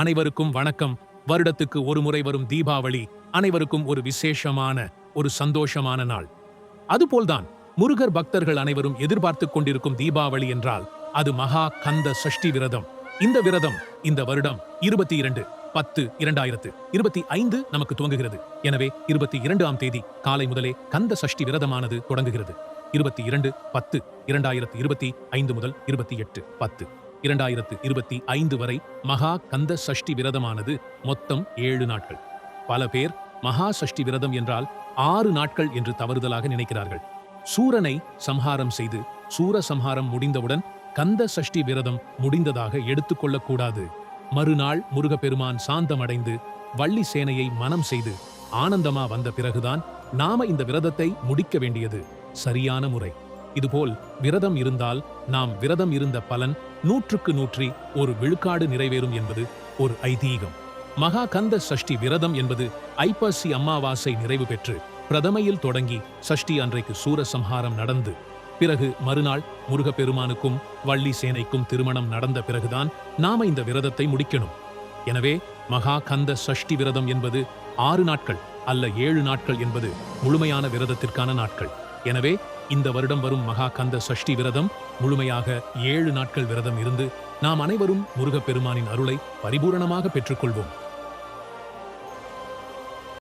அனைவருக்கும் வணக்கம். வருடத்துக்கு ஒரு முறை வரும் தீபாவளி அனைவருக்கும் ஒரு விசேஷமான ஒரு சந்தோஷமான நாள். அதுபோல்தான் முருகர் பக்தர்கள் அனைவரும் எதிர்பார்த்துக் கொண்டிருக்கும் தீபாவளி என்றால் அது மகா கந்த சஷ்டி விரதம். இந்த விரதம் இந்த வருடம் இருபத்தி இரண்டு பத்து இரண்டாயிரத்து இருபத்தி ஐந்து நமக்கு துவங்குகிறது. எனவே இருபத்தி இரண்டாம் தேதி காலை முதலே கந்த சஷ்டி விரதமானது தொடங்குகிறது. இருபத்தி இரண்டு பத்து இரண்டாயிரத்து இருபத்தி ஐந்து முதல் இருபத்தி எட்டு பத்து. இரண்டாயிரத்து இருபத்தி ஐந்து வரை மகா கந்த சஷ்டி விரதமானது மொத்தம் ஏழு நாட்கள். பல பேர் மகா சஷ்டி விரதம் என்றால் ஆறு நாட்கள் என்று தவறுதலாக நினைக்கிறார்கள். சூரனை சம்ஹாரம் செய்து சூர சம்ஹாரம் முடிந்தவுடன் கந்த சஷ்டி விரதம் முடிந்ததாக எடுத்துக்கொள்ளக்கூடாது மறுநாள் முருகப்பெருமான் சாந்தமடைந்து வள்ளி சேனையை மனம் செய்து ஆனந்தமா வந்த பிறகுதான் நாம இந்த விரதத்தை முடிக்க வேண்டியது சரியான முறை. இதுபோல் விரதம் இருந்தால் நாம் விரதம் இருந்த பலன் நூற்றுக்கு நூற்றி ஒரு விழுக்காடு நிறைவேறும் என்பது ஒரு ஐதீகம். மகா கந்த சஷ்டி விரதம் என்பது ஐப்பசி அமாவாசை நிறைவு பெற்று பிரதமையில் தொடங்கி சஷ்டி அன்றைக்கு சூரசம்ஹாரம் நடந்து பிறகு மறுநாள் முருகப்பெருமானுக்கும் வள்ளி சேனைக்கும் திருமணம் நடந்த பிறகுதான் நாம இந்த விரதத்தை முடிக்கணும். எனவே மகா கந்த சஷ்டி விரதம் என்பது ஆறு நாட்கள் அல்ல ஏழு நாட்கள் என்பது முழுமையான விரதத்திற்கான நாட்கள். எனவே இந்த வருடம் வரும் மகா கந்த சஷ்டி விரதம் முழுமையாக ஏழு நாட்கள் விரதம் இருந்து நாம் அனைவரும் முருகப்பெருமானின் அருளை பரிபூரணமாக பெற்றுக்கொள்வோம்.